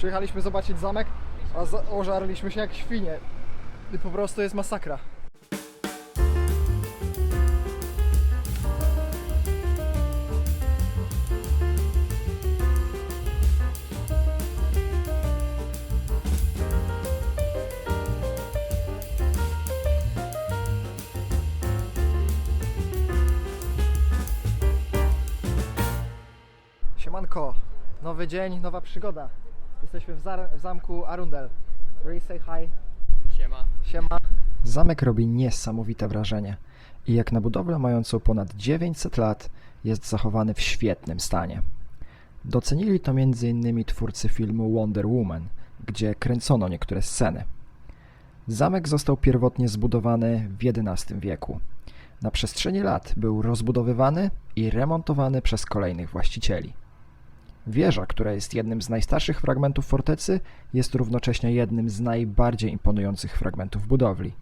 Przyjechaliśmy zobaczyć zamek, a za- ożarliśmy się jak świnie. I po prostu jest masakra. Siemanko, nowy dzień, nowa przygoda. Jesteśmy w, zar- w zamku Arundel. Really say hi. Siema. Siema. Zamek robi niesamowite wrażenie i jak na budowlę mającą ponad 900 lat jest zachowany w świetnym stanie. Docenili to m.in. twórcy filmu Wonder Woman, gdzie kręcono niektóre sceny. Zamek został pierwotnie zbudowany w XI wieku. Na przestrzeni lat był rozbudowywany i remontowany przez kolejnych właścicieli. Wieża, która jest jednym z najstarszych fragmentów fortecy, jest równocześnie jednym z najbardziej imponujących fragmentów budowli.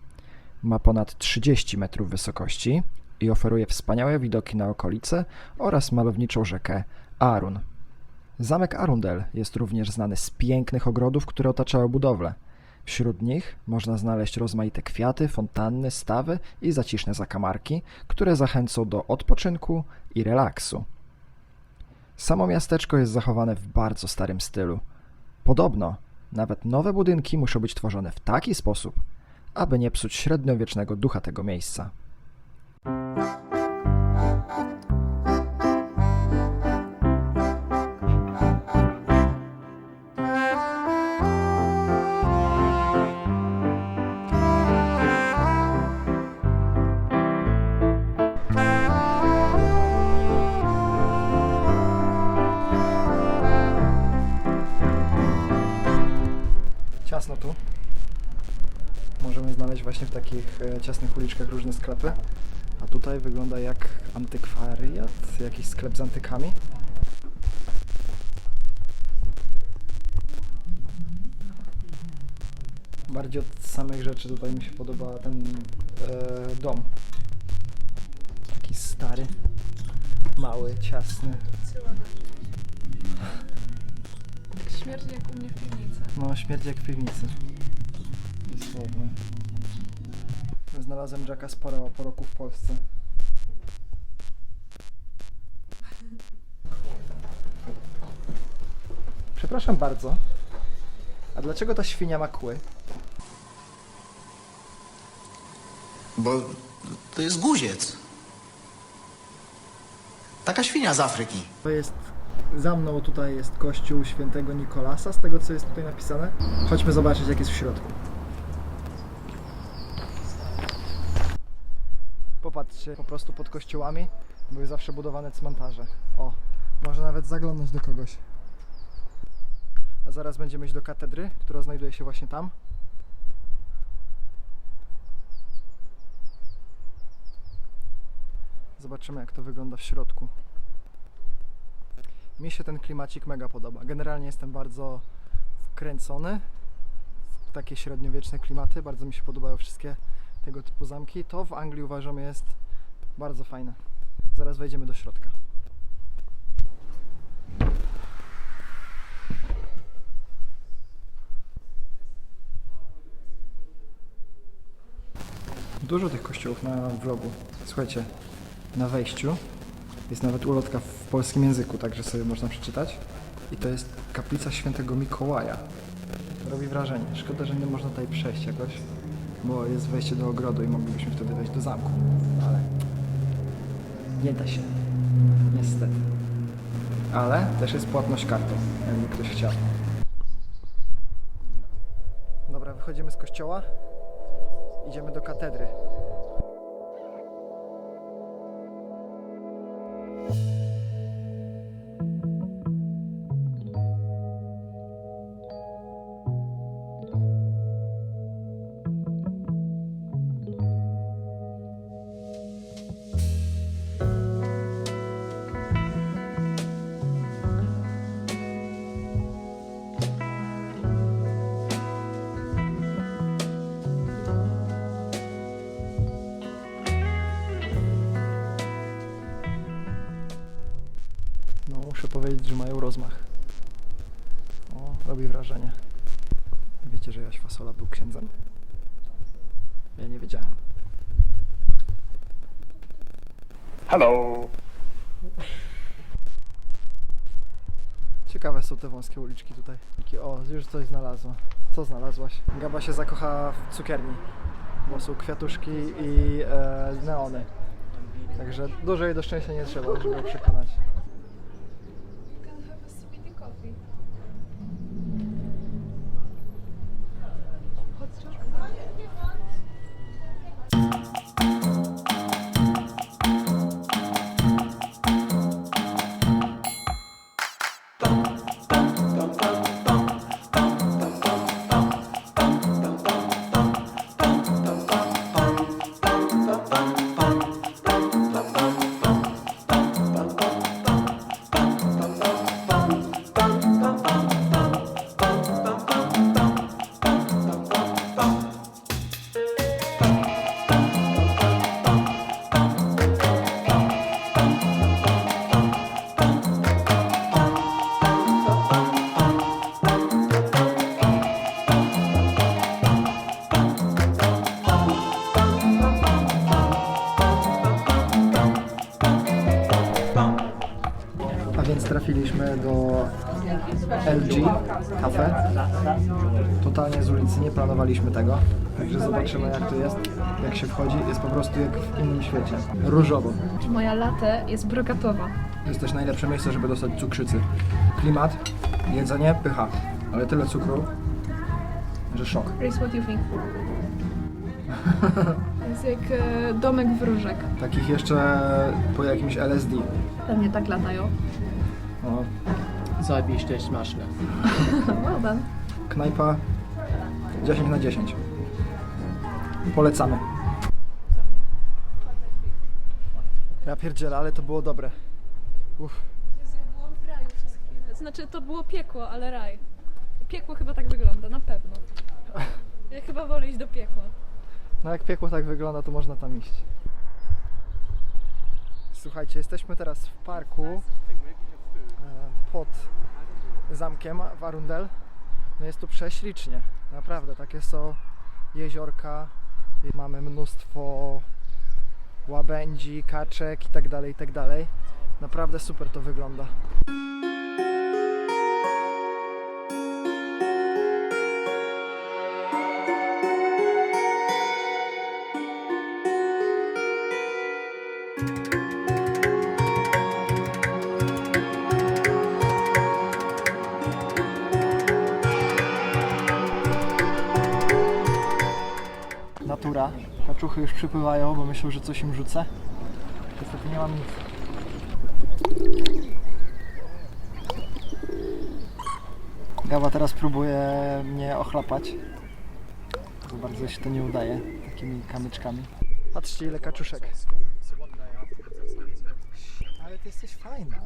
Ma ponad 30 metrów wysokości i oferuje wspaniałe widoki na okolice oraz malowniczą rzekę Arun. Zamek Arundel jest również znany z pięknych ogrodów, które otaczały budowlę. Wśród nich można znaleźć rozmaite kwiaty, fontanny, stawy i zaciszne zakamarki, które zachęcą do odpoczynku i relaksu. Samo miasteczko jest zachowane w bardzo starym stylu. Podobno nawet nowe budynki muszą być tworzone w taki sposób, aby nie psuć średniowiecznego ducha tego miejsca. Właśnie w takich e, ciasnych uliczkach różne sklepy. A tutaj wygląda jak antykwariat, jakiś sklep z antykami. Bardziej od samych rzeczy tutaj mi się podoba ten e, dom. Taki stary, mały, ciasny. Śmierdzi jak u mnie w piwnicy. No, śmierdzi jak w piwnicy. Dosłownie. Znalazłem Jacka Sparrowa po roku w Polsce. Przepraszam bardzo. A dlaczego ta świnia ma kły? Bo to jest guziec. Taka świnia z Afryki. To jest za mną tutaj jest kościół świętego Nikolasa, z tego co jest tutaj napisane. Chodźmy zobaczyć jak jest w środku. Popatrzcie, po prostu pod kościołami były zawsze budowane cmentarze. O, może nawet zaglądnąć do kogoś. A zaraz będziemy iść do katedry, która znajduje się właśnie tam. Zobaczymy jak to wygląda w środku. Mi się ten klimacik mega podoba. Generalnie jestem bardzo wkręcony w takie średniowieczne klimaty. Bardzo mi się podobają wszystkie tego typu zamki. To w Anglii uważam jest bardzo fajne. Zaraz wejdziemy do środka. Dużo tych kościołów na vlogu. Słuchajcie, na wejściu jest nawet ulotka w polskim języku, także sobie można przeczytać. I to jest kaplica świętego Mikołaja. Robi wrażenie. Szkoda, że nie można tutaj przejść jakoś, bo jest wejście do ogrodu i moglibyśmy wtedy wejść do zamku. Ale nie da się. Niestety. Ale też jest płatność kartą, jakby ktoś chciał. Dobra, wychodzimy z kościoła. Idziemy do katedry. Muszę powiedzieć, że mają rozmach. O, robi wrażenie. Wiecie, że Jaś Fasola był księdzem? Ja nie wiedziałem. Hello. Ciekawe są te wąskie uliczki tutaj. Takie, o, już coś znalazła. Co znalazłaś? Gaba się zakocha w cukierni, bo są kwiatuszki i e, neony. Także dużo jej do szczęścia nie trzeba, żeby ją przekonać. LG Cafe. Totalnie z ulicy, nie planowaliśmy tego. Także zobaczymy jak to jest, jak się wchodzi. Jest po prostu jak w innym świecie. Różowo. Moja latte jest brokatowa. To jest też najlepsze miejsce, żeby dostać cukrzycy. Klimat, jedzenie, pycha. Ale tyle cukru, że szok. Grace, what you think? jest jak e, domek wróżek. Takich jeszcze po jakimś LSD. Pewnie tak latają. Zajebiście smaczne. well done. knajpa 10 na 10. Polecamy. Ja pierdzielę, ale to było dobre. Uff. Jezu, ja byłam w raju przez chwilę. Znaczy, to było piekło, ale raj. Piekło chyba tak wygląda, na pewno. Ja chyba wolę iść do piekła. No jak piekło tak wygląda, to można tam iść. Słuchajcie, jesteśmy teraz w parku pod zamkiem w Arundel. No jest tu prześlicznie, naprawdę. Takie są jeziorka i mamy mnóstwo łabędzi, kaczek i tak dalej, i tak. Naprawdę super to wygląda. Natura. Kaczuchy już przypływają, bo myślą, że coś im rzucę. Niestety nie mam nic. Gawa teraz próbuje mnie ochlapać. Za bardzo się to nie udaje takimi kamyczkami. Patrzcie ile kaczuszek. Ale ty jesteś fajna.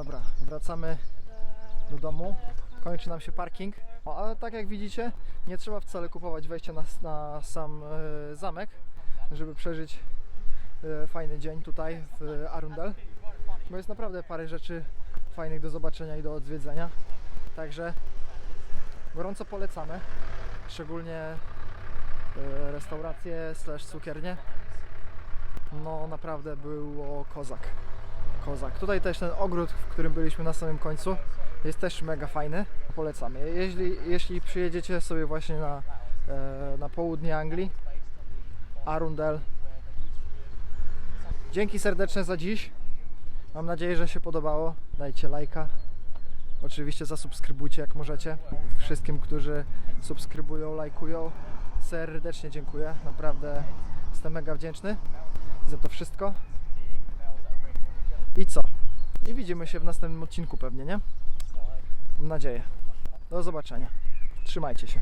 Dobra, wracamy do domu. Kończy nam się parking. O, ale tak jak widzicie, nie trzeba wcale kupować wejścia na, na sam e, zamek, żeby przeżyć e, fajny dzień tutaj w Arundel. Bo jest naprawdę parę rzeczy fajnych do zobaczenia i do odwiedzenia. Także gorąco polecamy. Szczególnie e, restauracje slash cukiernie. No naprawdę było kozak kozak. Tutaj też ten ogród, w którym byliśmy na samym końcu, jest też mega fajny. Polecamy. Jeśli, jeśli przyjedziecie sobie właśnie na, e, na południe Anglii, Arundel. Dzięki serdeczne za dziś. Mam nadzieję, że się podobało. Dajcie lajka. Oczywiście zasubskrybujcie jak możecie. Wszystkim, którzy subskrybują, lajkują, serdecznie dziękuję. Naprawdę jestem mega wdzięczny za to wszystko. I co? I widzimy się w następnym odcinku pewnie, nie? Mam nadzieję. Do zobaczenia. Trzymajcie się.